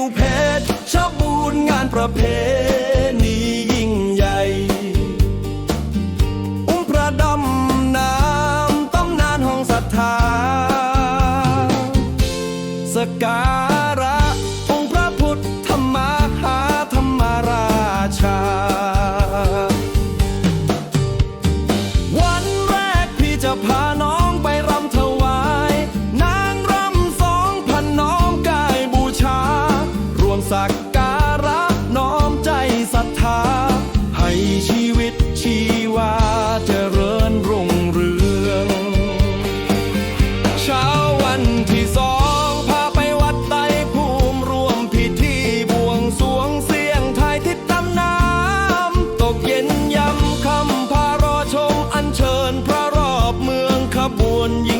วเพชรชอบบูนงานประเพณียิ่งใหญ่ อุ้มพระดำ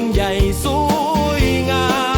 dòng chảy xuôi ngang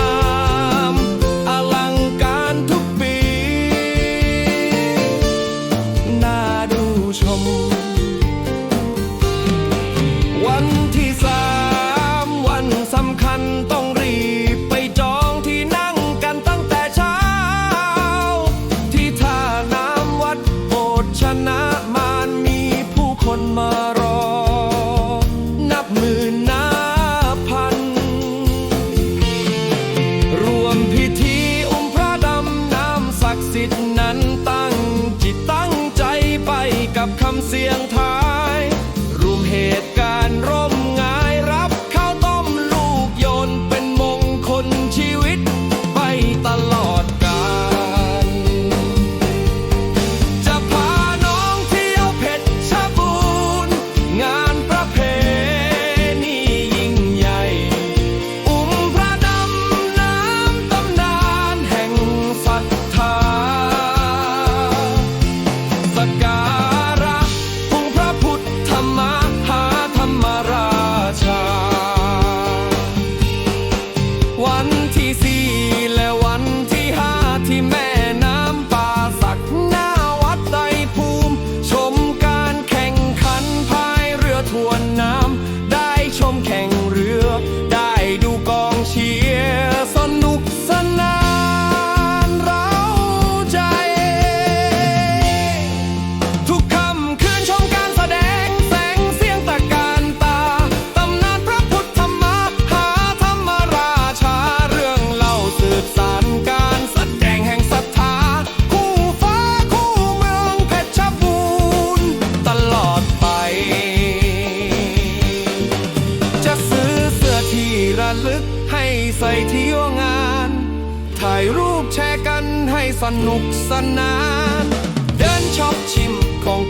ลึกให้ใส่เที่ยวงาน ถ่ายรูปแชร์กันให้สนุกสนาน เดินช็อปชิมของ